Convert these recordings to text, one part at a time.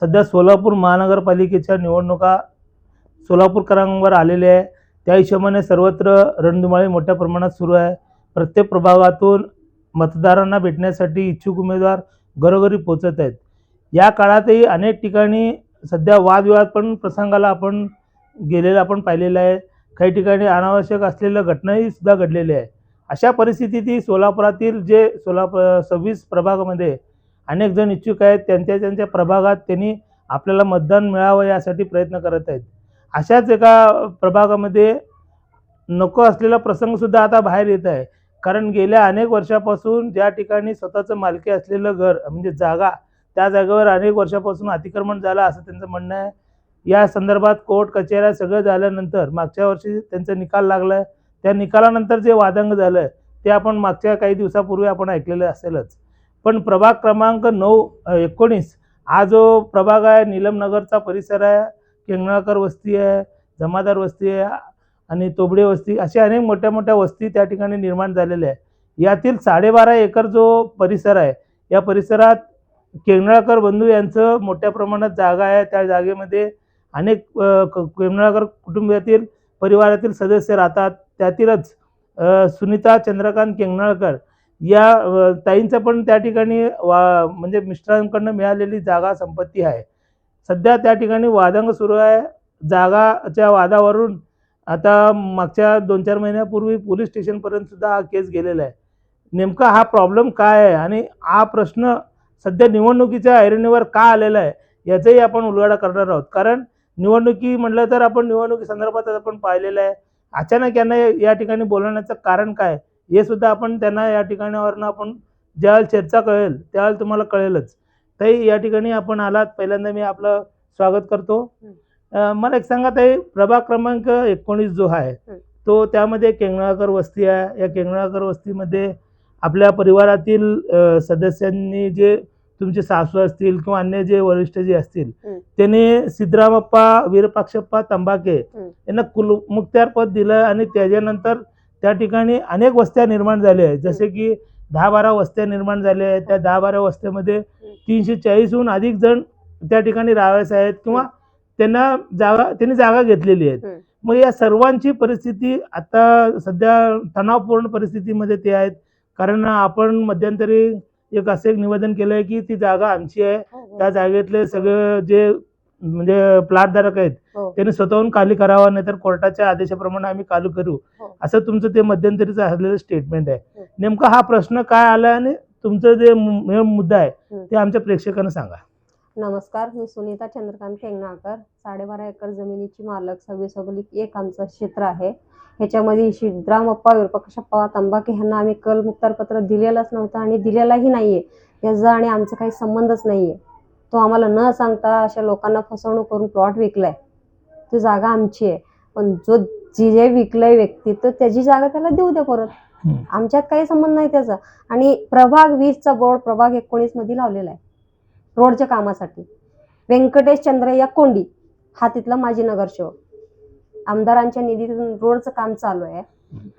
सध्या सोलापूर महानगरपालिकेच्या निवडणुका सोलापूरकरांवर आलेल्या आहे. त्या हिशोबाने सर्वत्र रणधुमाळी मोठ्या प्रमाणात सुरू आहे. प्रत्येक प्रभागातून मतदारांना भेटण्यासाठी इच्छुक उमेदवार घरोघरी पोचत आहेत. या काळातही अनेक ठिकाणी सध्या वादविवाद पण प्रसंगाला आपण गेलेला आपण पाहिलेला आहे. काही ठिकाणी अनावश्यक असलेल्या घटनाही सुद्धा घडलेल्या आहे. अशा परिस्थितीत सोलापुरातील जे सोलापूर सव्वीस प्रभागामध्ये अनेक जण इच्छुक आहेत त्यांच्या त्यांच्या प्रभागात त्यांनी आपल्याला मतदान मिळावं यासाठी प्रयत्न करत आहेत. अशाच एका प्रभागामध्ये नको असलेला प्रसंगसुद्धा आता बाहेर येत आहे. कारण गेल्या अनेक वर्षापासून ज्या ठिकाणी स्वतःचं मालकी असलेलं घर म्हणजे जागा त्या जागेवर अनेक वर्षापासून अतिक्रमण झालं असं त्यांचं म्हणणं आहे. या संदर्भात कोर्ट कचेऱ्या सगळं झाल्यानंतर मागच्या वर्षी त्यांचा निकाल लागला आहे त्या निकालानंतर जे वादंग झालं ते आपण मागच्या काही दिवसापूर्वी आपण ऐकलेलं असेलच. पण प्रभाग क्रमांक नऊ एकोणीस हा जो प्रभाग आहे नीलमनगरचा परिसर आहे केंगणाळकर वस्ती आहे जमादार वस्ती आहे आणि तोबडे वस्ती अशा अनेक मोठ्या मोठ्या वस्ती त्या ठिकाणी निर्माण झालेल्या आहे यातील साडेबारा एकर जो परिसर आहे या परिसरात केंगणाळकर बंधू यांचं मोठ्या प्रमाणात जागा आहे. त्या जागेमध्ये अनेक अ, केंगणाळकर कुटुंबातील परिवारातील सदस्य राहतात. त्यातीलच सुनीता चंद्रकांत केंगणाळकर या ताईंचं पण त्या ठिकाणी वा म्हणजे मिस्टरांकडनं मिळालेली जागा संपत्ती आहे. सध्या त्या ठिकाणी वादंग सुरू आहे. जागाच्या वादावरून आता मागच्या दोन चार महिन्यापूर्वी पोलीस स्टेशनपर्यंत सुद्धा हा केस गेलेला आहे. नेमका हा प्रॉब्लेम काय आहे आणि हा प्रश्न सध्या निवडणुकीच्या ऐरणीवर का आलेला आहे याचाही आपण उलगडा करणार आहोत. कारण निवडणुकी म्हटलं तर आपण निवडणुकी संदर्भात आपण पाहिलेलं आहे. अचानक यांना या ठिकाणी बोलवण्याचं कारण काय? हे सुद्धा आपण त्यांना या ठिकाणावरनं आपण ज्यावेळेला चर्चा कळेल त्यावेळेला तुम्हाला कळेलच ताई या ठिकाणी आपण आलात पहिल्यांदा मी आपलं स्वागत करतो मला एक सांगा ताई प्रभाग क्रमांक एकोणीस जो आहे. तो त्यामध्ये केंगणाळकर वस्ती आहे या केंगणाळकर वस्तीमध्ये आपल्या परिवारातील सदस्यांनी जे तुमचे सासू असतील किंवा अन्य जे वरिष्ठ जे असतील. त्यांनी सिद्धरामप्पा वीरपाक्षप्पा तंबाके. यांना कुलमुखत्यार पद दिलं आणि त्याच्यानंतर त्या ठिकाणी अनेक वस्त्या निर्माण झाल्या आहेत. जसे की दहा बारा वस्त्या निर्माण झाल्या आहेत. त्या दहा बारा वस्त्यामध्ये तीनशे चाळीसहून अधिक जण त्या ठिकाणी राहायचे आहेत किंवा त्यांना जागा त्यांनी जागा घेतलेली आहेत. हं. मग या सर्वांची परिस्थिती आता सध्या तणावपूर्ण परिस्थितीमध्ये ते आहेत. कारण आपण मध्यंतरी एक असं एक निवेदन केलं आहे की ती जागा आमची आहे. त्या जागेतले सगळे जे म्हणजे प्लॉटधारक आहेत हो. त्यांनी स्वतःहून खाली करावा नाहीतर कोर्टाच्या आदेशाप्रमाणे आम्ही चालू करू हो. असं तुमचं ते मध्यंतरीचं असलेलं स्टेटमेंट आहे हं. नेमका हा प्रश्न काय आला आणि तुमचं जे मु- मुद्दा आहे. ते आमच्या प्रेक्षकांना सांगा नमस्कार मी सुनीता चंद्रकांत केंगणाळकर साडेबारा एकर जमिनीची मालक सव्वीस अब्लिक एक आमचं क्षेत्र आहे ह्याच्यामध्ये सिद्धरामप्पा विरूपाक्षप्पा तंबाके ह्यांना आम्ही कल मुक्तारपत्र दिलेलंच नव्हतं आणि दिलेलाही नाहीये याचा आणि आमचा काही संबंधच नाहीये तो आम्हाला न सांगता अशा लोकांना फसवणूक करून प्लॉट विकलाय. ती जागा आमची आहे. पण जो जी जे विकलंय व्यक्ती तर त्याची जागा त्याला देऊ द्या परत. आमच्यात काही संबंध नाही त्याचा. आणि प्रभाग वीसचा बोर्ड प्रभाग एकोणीसमध्ये लावलेला आहे. रोडच्या कामासाठी. व्यंकटेश चंद्रय्या कोंडी हा तिथला माजी नगरसेवक. आमदारांच्या निधीतून रोडचं काम चालू आहे.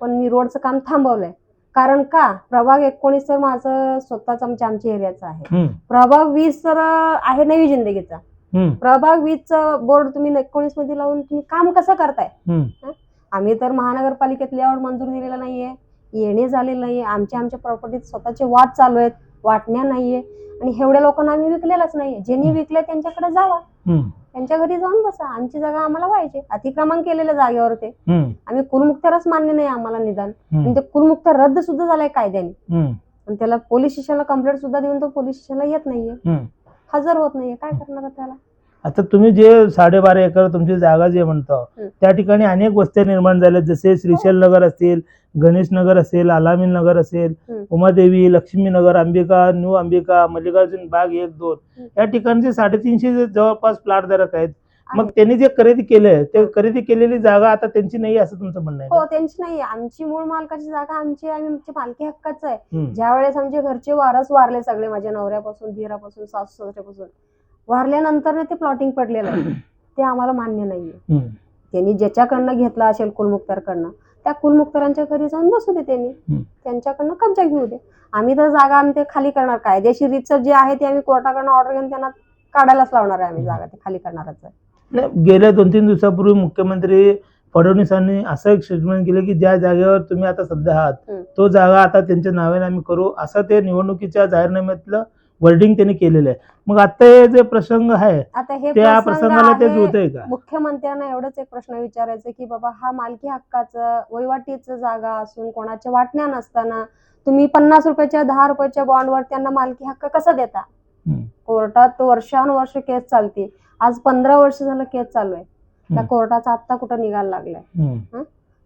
पण मी रोडचं काम थांबवलंय. कारण का? प्रभाग एकोणीस तर माझं स्वतःच आमच्या आमच्या एरियाचं आहे. प्रभाग वीस तर आहे नवी जिंदगीचा. प्रभाग वीसचं बोर्ड तुम्ही एकोणीसमध्ये लावून तुम्ही काम कसं करताय. आम्ही तर महानगरपालिकेत लेआउट मंजूर दिलेला नाहीये. येणे झालेलं नाहीये. आमच्या आमच्या प्रॉपर्टीत स्वतःचे वाद चालू आहेत. वाटण्या नाहीये. आणि एवढ्या लोकांना आम्ही विकलेलाच नाहीये. ज्यांनी विकले त्यांच्याकडे जावा. त्यांच्या घरी जाऊन बसा. आमची जागा आम्हाला पाहिजे. अतिक्रमण केलेल्या जागेवर ते. आम्ही कुलमुक्तारच मान्य नाही आम्हाला निदान. आणि ते कुलमुक्तार रद्द सुद्धा झालाय कायद्याने. आणि त्याला पोलीस स्टेशनला कंप्लेंट सुद्धा देऊन तो पोलीस स्टेशनला येत नाहीये. हं. हजर होत नाहीये. काय करणार त्याला? आता तुम्ही जे साडेबारा एकर तुमची जागा जे म्हणता. त्या ठिकाणी अनेक वस्त्या निर्माण झाल्या जसे श्रीशैल नगर असतील गणेश नगर असेल आलामीन नगर असेल. उमादेवी लक्ष्मीनगर अंबिका न्यू अंबिका मल्लिकार्जुन बाग एक दोन. या ठिकाणचे साडेतीनशे जवळपास प्लॉट धारक आहेत मग. त्यांनी जे खरेदी केलंय ते खरेदी केलेली जागा आता त्यांची नाही असं तुमचं म्हणणं आहे हो? त्यांची नाही आमची मूळ मालकाची जागा आमची आम्ही आमची मालकी हक्काच आहे. ज्या वेळेस आमचे घरचे वारस वारले सगळे माझ्या नवऱ्यापासून धीरापासून सासू सासऱ्यापासून वारल्यानंतर ते प्लॉटिंग पडलेलं आहे. ते आम्हाला मान्य नाहीये. त्यांनी ज्याच्याकडनं घेतला असेल कुलमुक्तारकडनं त्या कुलमुक्तारांच्या घरी जाऊन बसू दे त्यांनी. हं. त्यांच्याकडनं कब्जा घेऊ दे. आम्ही तर जागा आम्ही ते खाली करणार. कायदेशीर रीतसर जे आहे ते आम्ही कोर्टाकडनं ऑर्डर घेऊन त्यांना काढायलाच लावणार आहे आम्ही जागा ते खाली करणारच आहे. गेल्या दोन तीन दिवसापूर्वी मुख्यमंत्री फडणवीसांनी असं एक स्टेटमेंट केलं की ज्या जागेवर तुम्ही आता सध्या आहात. तो जागा आता त्यांच्या नावाने आम्ही करू. असं ते निवडणुकीच्या जाहीरनाम्यातलं वर्डिंग त्यांनी केलेलं आहे. मग आता हे जे प्रसंग आहे आता हे त्या प्रसंग प्रसंगाला ते आहे- जुळतंय का? मुख्यमंत्र्यांना एवढंच एक प्रश्न विचारायचा की बाबा हा मालकी हक्काचं वहिवाटीचं जागा असून कोणाच्या वाटण्या नसताना तुम्ही पन्नास रुपयाच्या दहा रुपयाच्या बॉन्डवर त्यांना मालकी हक्क कसा देता. कोर्टात वर्षानुवर्ष केस चालते आज पंधरा वर्ष झालं केस चालू आहे. त्या. कोर्टाचा आत्ता कुठं निकाल लागलाय.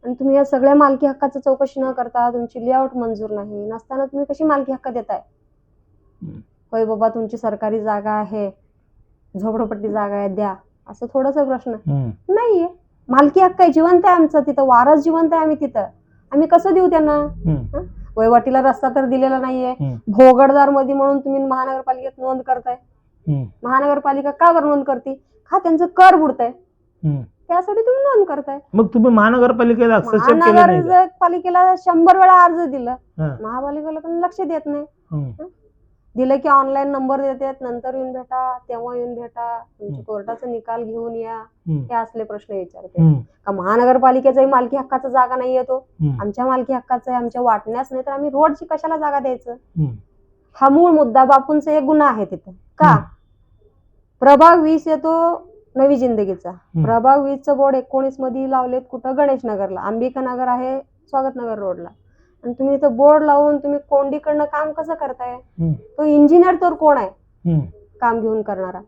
आणि तुम्ही या सगळ्या मालकी हक्काचं चौकशी न करता तुमची लेआउट मंजूर नाही. नसताना तुम्ही कशी मालकी हक्क देताय. होय बाबा तुमची सरकारी जागा आहे झोपडपट्टी जागा आहे द्या असं थोडस प्रश्न हं. नाहीये मालकी हक्क आहे जिवंत आहे आमचं तिथं वारस जिवंत आहे आम्ही तिथं आम्ही कसं देऊ त्यांना हं. वहिवाटीला रस्ता तर दिलेला नाहीये हं. भोगडदारमध्ये म्हणून तुम्ही महानगरपालिकेत नोंद करताय हं. महानगरपालिका का बरं नोंद करते का त्यांचं कर बुडतंय हं. त्यासाठी तुम्ही नोंद करताय मग तुम्ही महानगरपालिकेत हस्तक्षेप केला नाही का? महानगरपालिकेला शंभर वेळा अर्ज दिलं हं. महापालिकेला पण लक्ष देत नाही हं. दिलं की ऑनलाईन नंबर देतात नंतर येऊन भेटा तेव्हा येऊन भेटा तुमच्या. कोर्टाचा निकाल घेऊन या हं. असले प्रश्न विचारते. का महानगरपालिकेचाही मालकी हक्काचा जागा नाही येतो. आमच्या मालकी हक्काचं आहे आमच्या वाटण्यास नाही तर आम्ही रोडची कशाला जागा द्यायचं हं. मूळ मुद्दा बापूंचा एक गुन्हा आहे तिथं का. प्रभाग वीस येतो नवी जिंदगीचा. प्रभाग वीसचं बोर्ड एकोणीसमध्ये लावलेत कुठं गणेश नगरला अंबिका नगर आहे स्वागत नगर रोडला आणि तुम्ही इथं बोर्ड लावून तुम्ही कोंडीकडनं काम कसं करताय. तो इंजिनियर तर कोण आहे. काम घेऊन करणारा.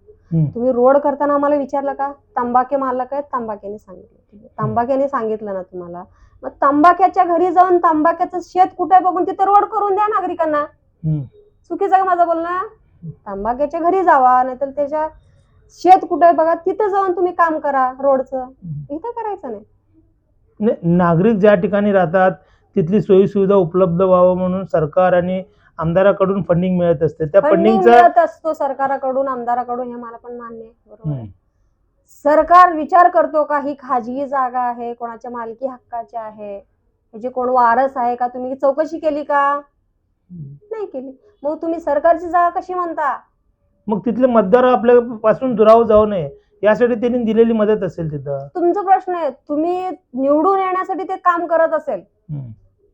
तुम्ही रोड करताना आम्हाला विचारलं का? तंबाके मालक आहेत तंबाक्याने सांगितलं. तंबाक्याने सांगितलं ना तुम्हाला. मग तंबाक्याच्या घरी जाऊन तंबाक्याचं शेत कुठे बघून तिथं रोड करून द्या नागरिकांना. चुकीचं का माझं बोलणं? तंबाक्याच्या घरी जावा नाहीतर त्याच्या शेत कुठे बघा तिथं जाऊन तुम्ही काम करा रोडचं. इथं करायचं नाही, नागरिक ज्या ठिकाणी राहतात तिथली सोयी सुविधा उपलब्ध व्हावं म्हणून सरकार आणि आमदाराकडून फंडिंग मिळत असते. त्या फंडिंग फंडिंगचा मिळत असतो सरकाराकडून आमदाराकडून हे मला पण मान्य आहे. बरोबर आहे. सरकार विचार करतो का ही खाजगी जागा आहे कोणाच्या मालकी हक्काची आहे? ह्याचे कोण वारस आहे का? तुम्ही चौकशी केली का? नाही केली. मग तुम्ही सरकारची जागा कशी म्हणता? मग तिथले मतदार आपल्या पासून दुराव जाऊ नये. यासाठी त्यांनी दिलेली मदत असेल तिथं. तुमचा प्रश्न आहे. तुम्ही निवडून येण्यासाठी ते काम करत असेल.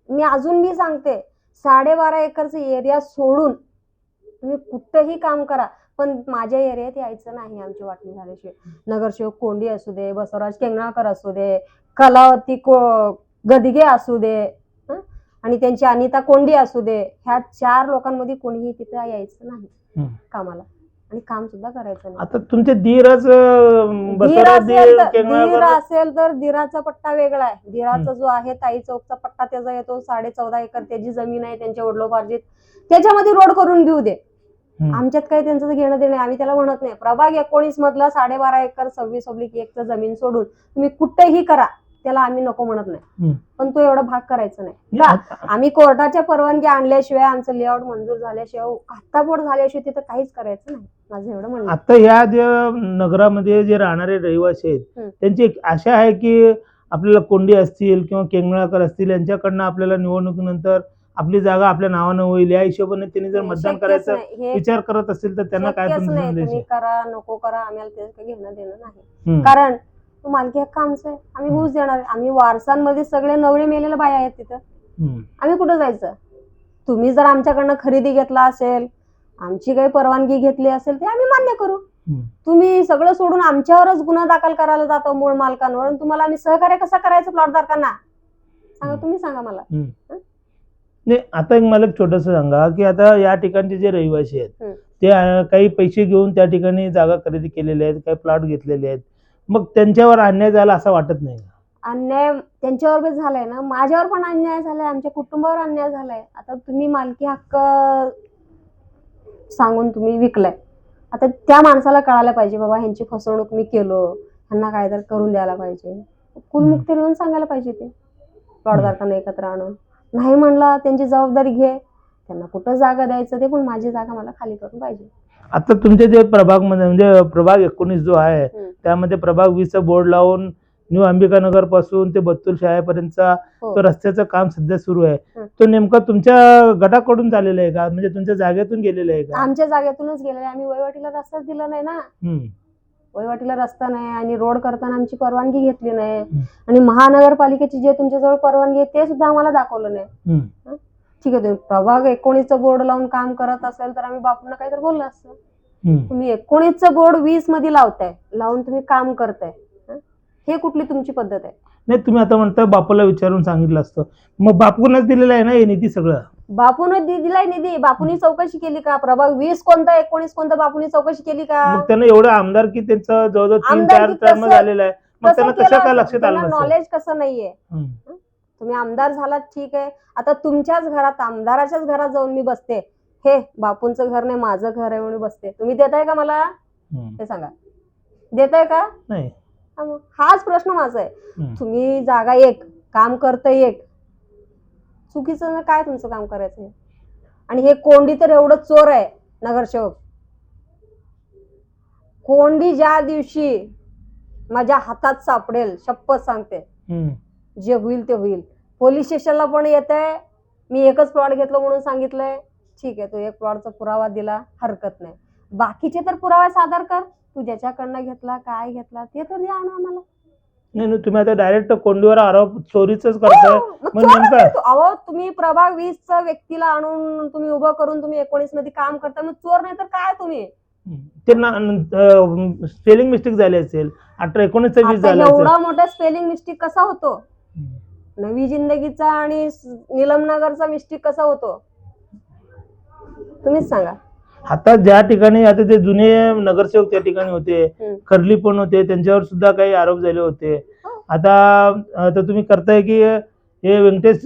मी अजून मी सांगते साडेबारा एकरचं एरिया सोडून तुम्ही कुठंही काम करा पण माझ्या एरियात यायचं नाही आमची वाटणी झाल्याशिवाय नगरसेवक कोंडी असू दे बसवराज केंगणाकर असू दे कलावती को गदगे असू दे? आणि त्यांची अनिता कोंडी असू दे ह्या चार लोकांमध्ये कोणीही तिथं यायचं नाही. कामाला आणि काम सुद्धा करायचं नाही. आता तुमचे धीरच अं, धीर असेल तर- धीर केंगणाळकर असेल तर धीराचा पट्टा वेगळा आहे. धीराचा जो आहे ताई चौकचा पट्टा त्याचा येतो साडे चौदा एकर त्याची जमीन आहे त्यांच्या वडलोपार्जित. त्याच्यामध्ये रोड करून घेऊ दे. आमच्यात काही त्यांचं घेणं देणं आहे. आम्ही त्याला म्हणत नाही. प्रभाग एकोणीस मधला साडेबारा एकर सव्वीस ऑब्लिक एकचं जमीन सोडून तुम्ही कुठेही करा त्याला आम्ही नको म्हणत नाही. पण तो एवढा भाग करायचा नाही. आम्ही कोर्टाच्या परवानगी आणल्याशिवाय आमचं लेआउट मंजूर झाल्याशिवाय हत्तापोट झाल्याशिवाय तिथं काहीच करायचं नाही. माझं एवढं म्हणणं आहे. आता ह्या जे नगरामध्ये जे राहणारे रहिवासी आहेत. त्यांची एक आशा आहे की आपल्याला कोंडी असतील किंवा केंगणाळकर असतील यांच्याकडनं आपल्याला निवडणुकीनंतर आपली जागा आपल्या नावानं होईल या हिशोबाने त्यांनी जर मतदान करायचा विचार करत असतील तर त्यांना काय? करा नको करा आम्हाला घेणं देणं नाही. कारण तो मालकी हक्क आमचा आहे आम्ही. घुस देणार आम्ही वारसांमध्ये सगळे नवरे मेलेले बाया आहेत तिथं. आम्ही कुठं जायचं तुम्ही जर आमच्याकडनं खरेदी घेतला असेल आमची काही परवानगी घेतली असेल ते आम्ही मान्य करू. तुम्ही सगळं सोडून आमच्यावरच गुन्हा दाखल करायला जातो मूळ मालकांवर तुम्हाला आम्ही सहकार्य कसं करायचं प्लॉटधारकांना सांगा. तुम्ही सांगा मला नाही आता एक मला छोटस सांगा की आता या ठिकाणचे जे रहिवासी आहेत. ते काही पैसे घेऊन त्या ठिकाणी जागा खरेदी केलेल्या आहेत काही प्लॉट घेतलेले आहेत मग त्यांच्यावर अन्याय झाला असं वाटत नाही? अन्याय त्यांच्यावर झालाय ना माझ्यावर पण अन्याय झालाय आमच्या कुटुंबावर अन्याय झालाय आता तुम्ही मालकी हक्क सांगून तुम्ही विकलाय. आता त्या माणसाला कळायला पाहिजे बाबा ह्यांची फसवणूक मी केलो. ह्यांना काय तर करून द्यायला पाहिजे. कुलमुक्ती येऊन सांगायला पाहिजे ते. प्लॉटधारकांना एकत्र आणून. नाही म्हणला त्यांची जबाबदारी घे. त्यांना कुठं जागा द्यायचं ते पण माझी जागा मला खाली करून पाहिजे. आता तुमचे जे प्रभागमध्ये म्हणजे प्रभाग एकोणीस जो आहे. त्यामध्ये प्रभाग वीसचं बोर्ड लावून न्यू अंबिकानगरपासून ते बत्तूर शाळेपर्यंतचा हो. तो रस्त्याचं काम सध्या सुरू आहे हं. तो नेमका तुमच्या गटाकडून झालेला आहे का म्हणजे तुमच्या जागेतून गेलेला आहे का आमच्या जागेतूनच गेलेले आम्ही वहिवाटीला रस्ताच दिला नाही ना. वहिवाटीला रस्ता नाही आणि रोड करताना आमची परवानगी घेतली नाही. आणि महानगरपालिकेची जे तुमच्याजवळ परवानगी आहे ते सुद्धा आम्हाला दाखवलं नाही. ठीक आहे तुम्ही प्रभाग एकोणीसचं बोर्ड लावून काम करत असेल तर आम्ही बापूंना काहीतरी बोललं असतं. तुम्ही एकोणीसचं बोर्ड वीसमध्ये लावताय लावून तुम्ही काम करताय हं? कुठली तुमची पद्धत आहे? नाही तुम्ही आता म्हणता बापूला विचारून सांगितलं असतं. मग बापूनच दिलेलं आहे ना हे निधी सगळं? बापून दिलाय निधी. बापूनी चौकशी केली का? प्रभाग वीस कोणता एकोणीस कोणता बापूनी चौकशी केली का? मग त्यांना एवढं आमदार की त्यांचं जवळजवळ तीन चार टर्म कसं- झालेलं आहे. मग त्यांना कशा काय लक्षात आलं नसेल? नॉलेज कसं नाहीये? हम्म. तुम्ही आमदार झालात ठीक आहे. आता तुमच्याच घरात आमदाराच्याच घरात जाऊन मी बसते. हे बापूंचं घर नाही माझं घर आहे म्हणून बसते. तुम्ही देताय का मला? हम्म. हे सांगा. देताय का? नाही. हाच प्रश्न माझा आहे. तुम्ही जागा एक काम करतं एक. चुकीचं ना काय तुमचं काम करायचं? आणि हे कोंडी तर एवढं चोर आहे नगरसेवक. कोंडी ज्या दिवशी माझ्या हातात सापडेल शपथ सांगते. जे होईल ते होईल. पोलीस स्टेशनला पण येत आहे मी एकच प्लॉट घेतलं म्हणून सांगितलंय. ठीक आहे तू एक प्लॉटचा पुरावा दिला हरकत नाही. बाकीचे तर पुरावा सादर कर. तू ज्याच्याकडनं घेतला काय घेतला ते तर द्या आणू आम्हाला. नाही नाही तुम्ही आता डायरेक्ट कोंडीवर आरोप चोरीच करताय. हो, मग मग चोर नेमकं- नाही तो. अहो तुम्ही प्रभाग वीस च व्यक्तीला आणून तुम्ही उभं करून तुम्ही एकोणीसमध्ये काम करता मग चोर नाही तर काय तुम्ही? ते स्पेलिंग मिस्टेक झाली असेल. अठरा एकोणीसचा वीस आता झाला असेल. एवढा मोठा स्पेलिंग मिस्टेक कसा होतो? हम्म. नवी जिंदगीचा आणि स- निलमनगरचा मिस्टेक कसा होतो? तुम्हीच सांगा. आता ज्या ठिकाणी आता ते जुने नगरसेवक त्या ठिकाणी होते. खरली पण होते त्यांच्यावर सुद्धा काही आरोप झाले होते. आता आता तुम्ही करताय की हे व्यंकटेश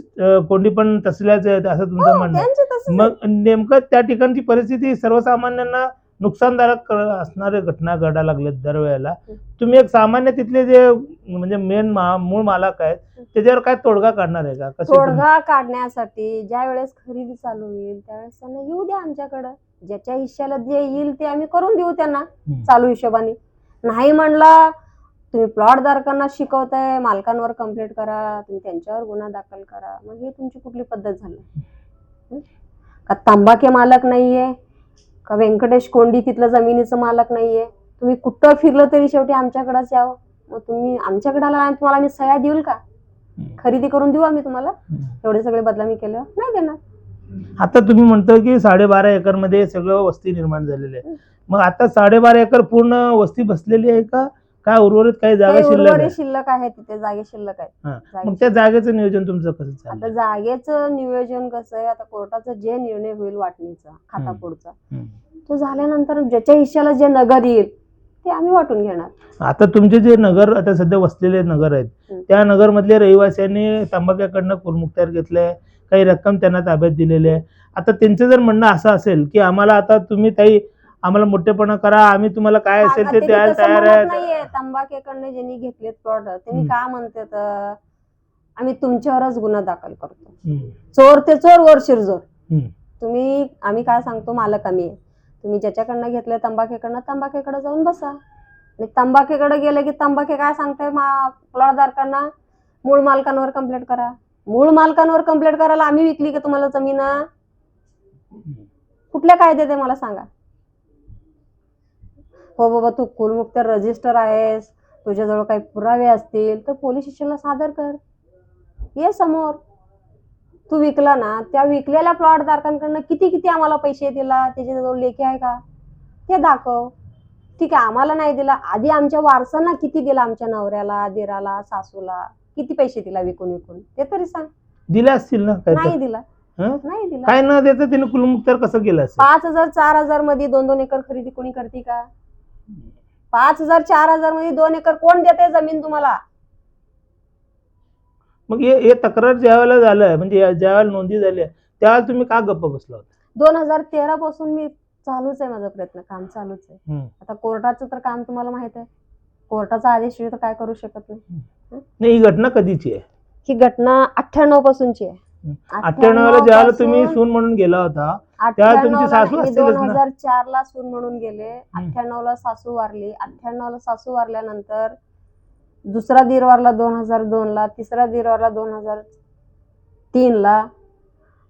कोंडी पण तसल्याच आहेत असं तुमचं हो, म्हणणं. मग नेमकं त्या ठिकाणची परिस्थिती सर्वसामान्यांना नुकसानदायक कर- असणारे घटना घडायला लागल्यात दरवेळेला. तुम्ही एक सामान्य तिथले जे म्हणजे मेन मूळ मालक आहेत त्याच्यावर काय तोडगा काढणार आहे का? तोडगा काढण्यासाठी ज्या वेळेस खरेदी चालू होईल त्यावेळेस त्यांना येऊ द्या आमच्याकडं. ज्याच्या हिश्श्याला जे येईल ते आम्ही करून देऊ त्यांना. चालू हिशोबाने. नाही म्हणला तुम्ही प्लॉट धारकांना शिकवताय मालकांवर कंप्लेंट करा तुम्ही त्यांच्यावर गुन्हा दाखल करा. मग हे तुमची कुठली पद्धत झाली? का तंबाखे मालक नाहीये? का व्यंकटेश कोंडी तिथलं जमिनीचं मालक नाहीये? तुम्ही कुठं फिरलं तरी शेवटी आमच्याकडेच यावं. मग तुम्ही आमच्याकडे आला तुम्हाला आम्ही सह्या देऊ का. खरेदी करून देऊ आम्ही तुम्हाला. एवढे सगळे बदलामी केलं नाही देणार. आता तुम्ही म्हणता की साडेबारा एकरमध्ये सगळं वस्ती निर्माण झालेली आहे. मग आता साडेबारा एकर पूर्ण वस्ती बसलेली आहे का? काय उर्वरित काही जागा काही शिल्लक आहे शिल्लक आहे तिथे जागे शिल्लक आहेत. हा. जागे मग त्या जागेचं नियोजन तुमचं कसं आता चाललं जागेचं नियोजन कसं आहे आता कोर्टाचा जे निर्णय होईल वाटणीचा खातापुढचा हं. तो झाल्यानंतर ज्याच्या हिश्श्याला जे नगर येईल ते आम्ही वाटून घेणार. आता तुमचे जे नगर आता सध्या वसलेले नगर आहेत. त्या नगर मधल्या रहिवाशांनी तंबाख्याकडनं कुरमुक्त्यार घेतलंय काही रक्कम त्यांना ताब्यात दिलेली आहे. आता त्यांचं जर म्हणणं असं असेल की आम्हाला आता तुम्ही ताई आम्हाला मोठेपणा करा आम्ही तुम्हाला काय असेल ते द्यायला तयार म्हणत आहे तंबाखेकडनं ज्यांनी घेतलेत प्लॉट त्यांनी. काय म्हणतात अं, आम्ही तुमच्यावरच गुन्हा दाखल करतो. चोर ते चोर वर शिरजोर. तुम्ही आम्ही काय सांगतो मालक आम्ही आहे. तुम्ही ज्याच्याकडनं घेतलं तंबाखेकडनं तंबाखेकडे जाऊन बसा. आणि तंबाखेकडे गेले की तंबाखे काय सांगते प्लॉटधारकांना? मूळ मालकांवर कंप्लेंट करा. मूळ मालकांवर कंप्लेंट करायला आम्ही विकली का तुम्हाला जमीन? कुठल्या कायदे ते मला सांगा? हो बाबा तू कुलमुक्त रजिस्टर आहेस तुझ्याजवळ काही पुरावे असतील तर पोलीस स्टेशनला सादर कर. ये समोर. तू विकला ना त्या विकलेल्या प्लॉट धारकांकडनं किती किती आम्हाला पैसे दिला त्याच्याजवळ लेखी आहे का? ते दाखव. ठीक आहे आम्हाला नाही दिला. आधी आमच्या वारसांना किती दिला आमच्या नवऱ्याला दिराला सासूला? किती पैसे दिला विकून विकून? ते तरी सांग. दिले असतील ना काय नाही दिला? नाही दिला. काय न देता तिने कुलमुक्तार कसं केलं पाच हजार चार हजारमध्ये दोन दोन एकर खरेदी कोणी करते का? पाच हजार चार हजारमध्ये दोन एकर कोण देते जमीन तुम्हाला? मग हे हे तक्रार ज्या वेळेला झालं म्हणजे या- ज्या वेळेला नोंदी झाल्या त्यावेळेला तुम्ही का गप्प बसला होता? दोन हजार तेरा पासून मी चालूच आहे माझा प्रयत्न काम चालूच आहे. आता कोर्टाचं तर काम तुम्हाला माहीत आहे. कोर्टाचा आदेश शिवाय तर काय करू शकत नाही. नाही ही घटना कधीची आहे? ही घटना अठ्ठ्याण्णव पासूनची आहे. अठ्ठ्याण्णवला ज्यावेळेला तुम्ही सून म्हणून गेला होता त्यावेळेला तुमची सासू दोन असतीलच ना? हजार चार ला सून म्हणून गेले. अठ्ठ्याण्णव ला सासू वारली. अठ्ठ्याण्णव ला सासू वारल्यानंतर दुसरा दीर वारला दोन हजार दोन ला तिसरा दीर वारला दोन हजार तीन ला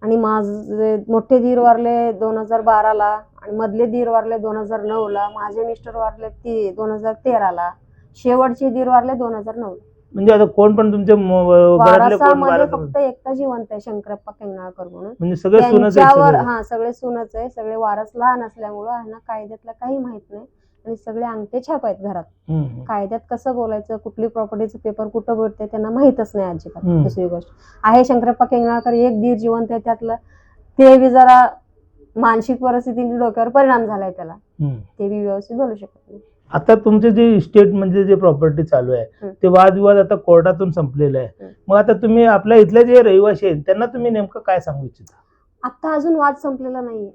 आणि माझे मोठे दीर वारले दोन हजार बारा ला आणि मधले दीर वारले दोन हजार नऊ ला माझे मिस्टर वारले ती दोन हजार तेरा ला शेवटचे दीर वारले दोन हजार नऊ म्हणजे आता कोण पण तुमच्या म- घरातले कोण वारसामध्ये वारस फक्त एकटा जिवंत आहे शंकरप्पा केंगणाळकर म्हणून म्हणजे सगळे सुनच त्यांच्यावर. हा सगळे सुनच आहे सगळे वारस लहान असल्यामुळं ह्यांना कायद्यातलं काही माहीत नाही आणि सगळे अंगठे छाप आहेत घरात. कायद्यात कसं बोलायचं कुठली प्रॉपर्टीचं पेपर कुठं भेटते त्यांना माहितच नाही अजिबात हम्म. दुसरी गोष्ट आहे शंकरप्पा केंगणाळकर एक दीर जिवंत आहे त्यातलं ते बी जरा मानसिक परिस्थितीने डोक्यावर परिणाम झालाय त्याला. ते बी व्यवस्थित बोलू शकत नाही आता तुमचे जे इस्टेट म्हणजे जे प्रॉपर्टी चालू आहे. ते वादविवाद आता कोर्टातून संपलेले आहे. मग आता तुम्ही आपल्या इथले जे रहिवासी आहेत त्यांना तुम्ही नेमकं काय सांगू इच्छिता आता अजून वाद संपलेला नाहीये.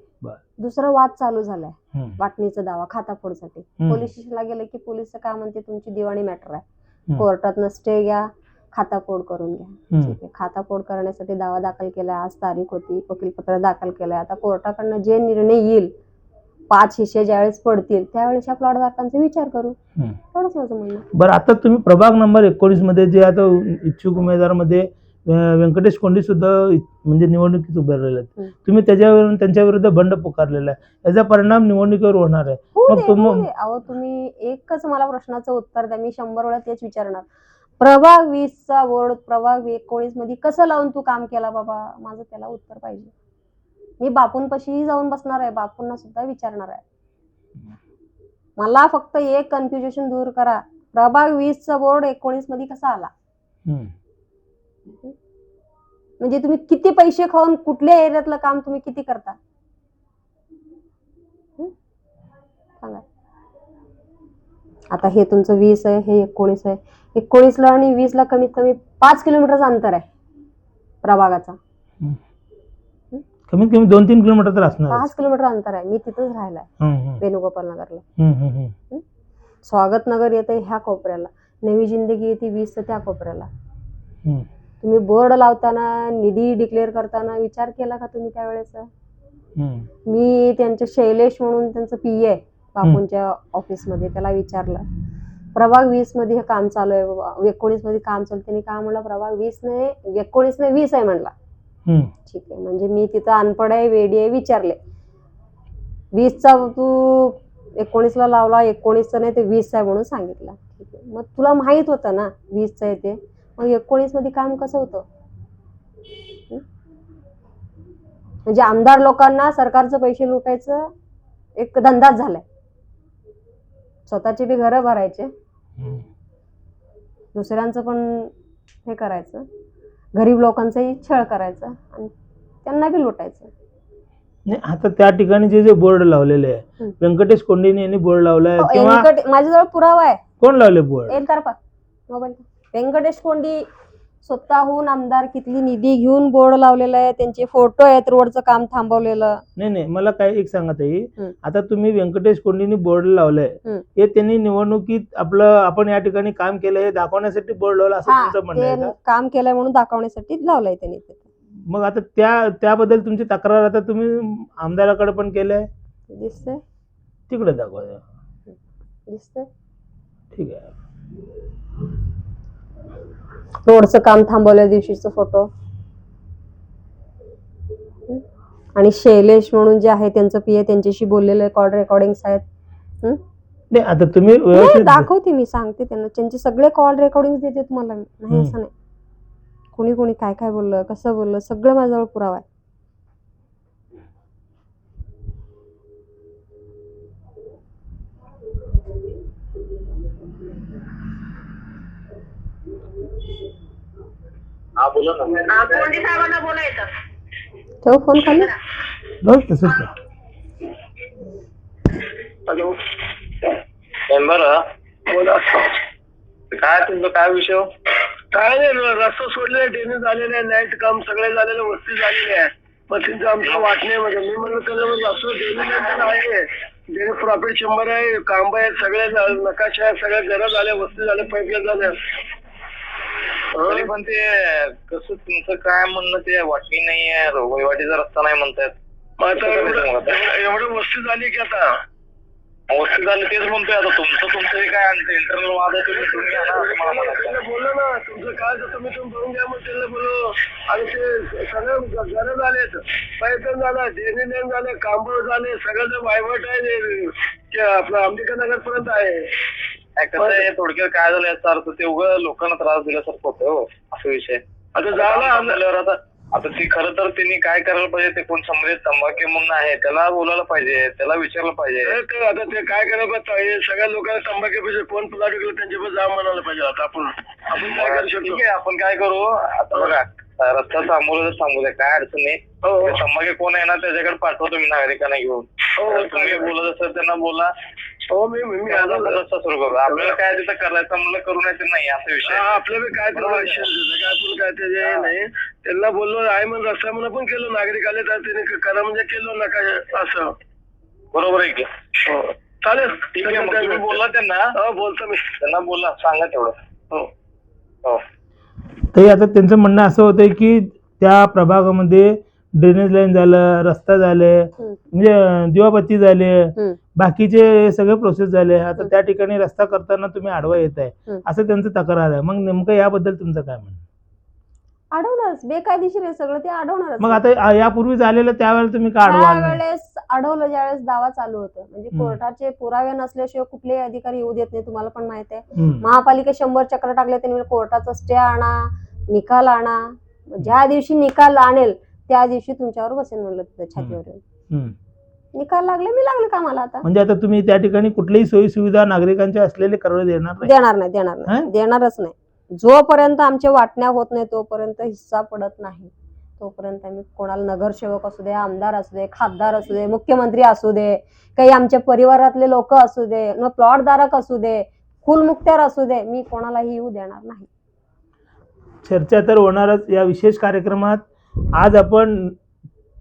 दुसरा वाद चालू झालाय. वाटणीचा दावा खाताफोडसाठी. पोलीस स्टेशनला गेलं की पोलीस काय म्हणते तुमची दिवाणी मॅटर आहे. कोर्टातनं स्टे घ्या खाताफोड करून घ्या. ठीक आहे खाताफोड करण्यासाठी दावा दाखल केलाय आज तारीख होती वकीलपत्र दाखल केलंय आता कोर्टाकडनं जे निर्णय येईल पाच हिस्से ज्यावेळेस पडतील त्यावेळेस या प्लॉट धारकांचा विचार करू. एवढंच माझं म्हणणं. बरं आता तुम्ही प्रभाग नंबर एकोणीसमध्ये जे आता इच्छुक उमेदवारामध्ये अं, व्यंकटेश कोंडी सुद्धा म्हणजे निवडणुकीत उभे राहिले. तुम्ही त्याच्यावरून त्यांच्या विरुद्ध बंड पुकारलेला आहे. याचा परिणाम निवडणुकीवर होणार आहे. मग. अहो तुम्ही एकच मला प्रश्नाचं उत्तर द्या. मी शंभर वेळा तेच विचारणार. प्रभाग वीसचा बोर्ड प्रभाग एकोणीसमध्ये कसं लावून तू काम केला बाबा? माझं त्याला उत्तर पाहिजे. मी बापूंपाशीही जाऊन बसणार आहे बापूंना सुद्धा विचारणार आहे. मला फक्त एक कन्फ्युजन दूर करा. प्रभाग वीसचा बोर्ड एकोणीसमध्ये कसा आला. म्हणजे तुम्ही किती पैसे खाऊन कुठल्या एरियातलं काम तुम्ही किती करता? सांगा. आता हे तुमचं वीस आहे हे एकोणीस आहे. एकोणीसला आणि वीसला कमीत कमी पाच किलोमीटरचं अंतर आहे प्रभागाचा. कमीत कमी दोन तीन किलोमीटर तर असणार पाच किलोमीटर अंतर आहे. मी तिथंच राहिलाय. वेणुगोपाल नगरला. स्वागत नगर येते ह्या कोपऱ्याला. नवी जिंदगी येते वीस त्या कोपऱ्याला. तुम्ही बोर्ड लावताना निधी डिक्लेअर करताना विचार केला का तुम्ही त्यावेळेस? मी त्यांचे शैलेश म्हणून त्यांचं पी आहे बापूंच्या ऑफिसमध्ये. त्याला विचारलं प्रभाग वीसमध्ये हे काम चालू आहे. एकोणीसमध्ये काम चालू. त्यांनी काय म्हणलं प्रभाग वीस ने एकोणीस ने वीस आहे म्हणला. ठीक आहे. म्हणजे मी तिथं अनपड आहे वेडी आहे विचारले. वीसचा तू एकोणीसला लावला एकोणीसचा नाही ते वीस आहे म्हणून सांगितलं. ठीक आहे. मग तुला माहीत होतं ना वीसचं आहे ते. मग एकोणीसमध्ये काम कसं होतं? म्हणजे आमदार लोकांना सरकारचं पैसे लुटायचं एक धंदाच झालाय. स्वतःची बी घरं भरायचे. दुसऱ्यांचं पण हे करायचं. गरीब लोकांचाही छळ करायचा आणि त्यांना बी लुटायचं. नाही आता त्या ठिकाणी जे जे बोर्ड लावलेले आहे हं. व्यंकटेश कोंडेनी यांनी बोर्ड लावलाय किंवा व्यंकट- माझ्याजवळ पुरावा आहे. कोण लावले बोर्ड? येईल मोबाईल. व्यंकटेश कोंडी स्वतःहून आमदार किती निधी घेऊन बोर्ड लावलेला आहे त्यांचे फोटो आहेत रोडचं काम थांबवलेलं. नाही नाही मला काय एक सांगा ताई. हं. आता तुम्ही व्यंकटेश कोंडीनी बोर्ड लावलंय. हं. त्यांनी निवडणुकीत आपलं आपण या ठिकाणी काम केलं हे दाखवण्यासाठी बोर्ड लावला असं तुमचं म्हणणं आहे का? काम केलंय म्हणून दाखवण्यासाठी लावलंय त्यांनी ते. मग आता त्या त्याबद्दल तुमची तक्रार आता तुम्ही आमदाराकडे पण केलंय? दिसतंय. तिकडे दाखवा. दिसतंय. ठीक आहे. रोडचं काम थांबवल्या दिवशीचा फोटो? आणि शैलेश म्हणून जे आहे त्यांचं पी त्यांच्याशी बोललेले कॉल रेकॉर्डिंग आहेत? नाही आता तुम्ही दाखवते मी सांगते त्यांना त्यांचे सगळे कॉल रेकॉर्डिंग देते तुम्हाला. नाही असं नाही कोणी कोणी काय काय बोललं कसं बोललं सगळं माझ्याजवळ पुरावा आहे हा बोला ना. कोंडी साहेबांना बोलायचं. ठेव फोन खाली? बस तसंच. हॅलो. मेंबर बोला. काय तुमचं काय विषय हो? काय नाही रस्ता सोडलेला ड्रेनेज झालेले आहे नाईट काम सगळे झालेले वस्ती झालेली आहे. मग तिथं आमचं वाटण्यामध्ये मी म्हणलं त्याला रस्ता ड्रेनेज आहे. ड्रेनेज प्रॉफिट शंभर आहे कांब आहे सगळे नकाशा आहे सगळ्या घरं झाल्या वस्ती झाल्या पाईपलाईन झाल्या तरी पण ते कसं तुमचं काय म्हणणं ते वाटणी नाही आहे वहिवाटीचा रस्ता नाही मग आता एवढं वस्ती झाली की आता? वस्ती झाली तेच म्हणतोय आता. तुमचं तुमचं हे काय इंटरनल वाद आहे तुम्ही तुम्ही आणा असं मला म्हणायचं त्यांना बोललो ना तुमचं काय तर तुम्ही तुम्ही भरून घ्या मग त्यांना बोललो. आणि ते सगळं घरं झालेत पाईपलाईन झालं ड्रेनेज लाईन झालं कांबळ झाले सगळं जे वायवट आहे ते- ते आपलं अंबिका नगर पर्यंत आहे. थोडक्यात काय झालं याचा अर्थ ते उगं लोकांना त्रास दिल्यासारखं होतं हो असा विषय. आता झालं आता आता ती खरं तर त्यांनी काय करायला पाहिजे ते कोण संबंधित तंबाखे म्हणून आहे त्याला बोलायला पाहिजे त्याला विचारलं पाहिजे. आता ते काय करायला पाहिजे? हे सगळ्या लोकांना तंबाखे पाहिजे कोण प्लॉट विकलं त्यांच्यापासून जा म्हणायला पाहिजे. आता आपण आपण काय करू ठीक शकतो आहे आपण काय करू? आता बघा रस्ता थांबवलं तर थांबू द्या काय अडचण नाही. हो. ते तंबाखे कोण आहे ना त्याच्याकडे पाठवतो मी नागरिकांना घेऊन. हो, तुम्ही. बोलत असेल त्यांना बोला. हो मी मी आलो रस्ता सुरू करू. आपल्याला काय तिथं करायचं म्हणलं करू नाही तर नाही असा विषय हा. आपल्याला काय आहे. विषय नाही. काय आपण काय ते जे नाही. त्यांना बोललो आहे म्हणून रस्ता म्हणून पण केलं नागरिक आले तर त्यांनी करा म्हणजे केलं नका असं. बरोबर आहे की? हो. चालेल. ठीक आहे मग तुम्ही बोला त्यांना. हो बोलतो मी. त्यांना बोला सांगा तेवढं. हो. हो. तरी आता त्यांचं म्हणणं असं होतं की त्या प्रभागामध्ये ड्रेनेज लाईन झालं रस्ता झाले हम्म. म्हणजे अं, दिवाबत्ती झाले. हम्म. बाकीचे सगळे प्रोसेस झाले. आता त्या ठिकाणी रस्ता करताना तुम्ही आडवा येत आहे. असं त्यांचं तक्रार आहे. मग नेमकं याबद्दल तुमचं काय म्हणणं? अडवणारच बेकायदेशीर आहे सगळं. ते अडवणारच मग आता यापूर्वी झालेलं त्यावेळेला तुम्ही का? त्यावेळेस अडवलं ज्यावेळेस दावा चालू होतं. म्हणजे. कोर्टाचे पुरावे नसल्याशिवाय कुठलेही अधिकारी येऊ देत नाही तुम्हाला पण माहीत आहे. महापालिका शंभर चक्र टाकले त्यांनी कोर्टाचा स्टे आणा निकाल आणा. ज्या दिवशी निकाल आणेल त्या दिवशी तुमच्यावर बसेल म्हणलं छातीवर. निकाल लागले मी लागले कामाला आता. म्हणजे आता तुम्ही त्या ठिकाणी कुठलीही सोयी सुविधा नागरिकांच्या असलेले करवले देणार नाही? देणार नाही देणार नाही? देणारच नाही. जोपर्यंत आमच्या वाटण्या होत नाही तोपर्यंत हिस्सा पडत नाही. तोपर्यंत आम्ही कोणाला नगरसेवक असू दे आमदार असू दे खासदार असू दे मुख्यमंत्री असू दे काही आमच्या परिवारातले लोक असू दे न प्लॉट धारक असू दे फुलमुक्त्यार असू दे मी कोणालाही येऊ देणार नाही. चर्चा तर होणारच. या विशेष कार्यक्रमात आज आपण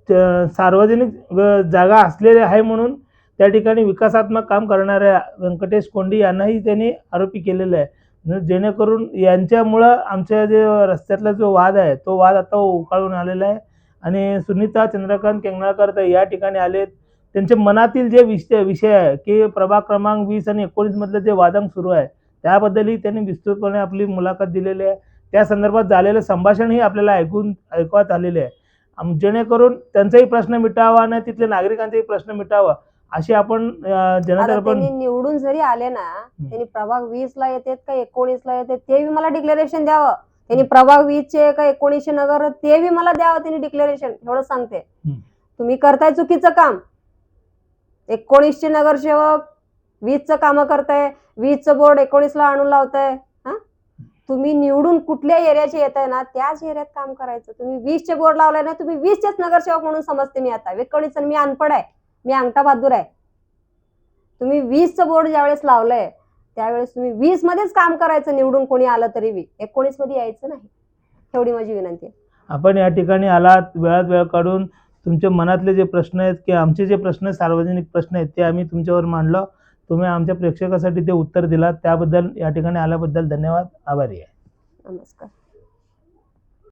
सार्वजनिक जागा असलेल्या आहे म्हणून त्या ठिकाणी विकासात्मक काम करणाऱ्या व्यंकटेश कोंडी यांनाही त्यांनी आरोपी केलेला आहे. जेणेकरून यांच्यामुळं आमच्या जे रस्त्यातला जो वाद आहे तो वाद आता उकाळून आलेला आहे. आणि सुनीता चंद्रकांत केंगणाळकर तर या ठिकाणी आलेत. त्यांच्या मनातील जे विषय विषय आहे की प्रभाग क्रमांक वीस आणि एकोणीसमधलं जे वादंग सुरू आहे त्याबद्दलही त्यांनी विस्तृतपणे आपली मुलाखत दिलेली आहे. त्या संदर्भात झालेलं संभाषणही आपल्याला ऐकून ऐकवत आलेले आहे. जेणेकरून त्यांचाही प्रश्न मिटावा आणि तिथल्या नागरिकांचाही प्रश्न मिटावा अशी आपण त्यांनी निवडून जरी आले ना त्यांनी प्रभाग वीस ला येतात का एकोणीस ला येतात ते बी मला डिक्लेरेशन द्यावं. त्यांनी प्रभाग वीस चे का एकोणीसशे नगर ते बी मला द्यावं त्यांनी डिक्लेरेशन एवढं सांगते. तुम्ही करताय चुकीचं काम. एकोणीसचे नगरसेवक वीसचं काम करताय वीसचं बोर्ड एकोणीसला आणून लावताय. तुम्ही निवडून कुठल्या एरियाचे येत आहे ना त्याच एरियात काम करायचं. तुम्ही वीसचे बोर्ड लावलाय ना तुम्ही वीसचेच नगरसेवक म्हणून समजते मी आता. एकोणीस मी अनपड आहे. मी अंगठा बहादूर आहे. तुम्ही वीसचं बोर्ड ज्यावेळेस लावलंय त्यावेळेस तुम्ही वीस मध्येच काम करायचं निवडून कोणी आलं तरी बी. एकोणीसमध्ये यायचं नाही. एवढी माझी विनंती आहे. आपण या ठिकाणी आलात वेळात वेळ काढून तुमच्या मनातले जे प्रश्न आहेत की आमचे जे प्रश्न सार्वजनिक प्रश्न आहेत ते आम्ही तुमच्यावर मांडलं. तुम्ही आमच्या प्रेक्षकासाठी ते उत्तर दिलात. त्याबद्दल या ठिकाणी आल्याबद्दल धन्यवाद. आभारी आहे. नमस्कार.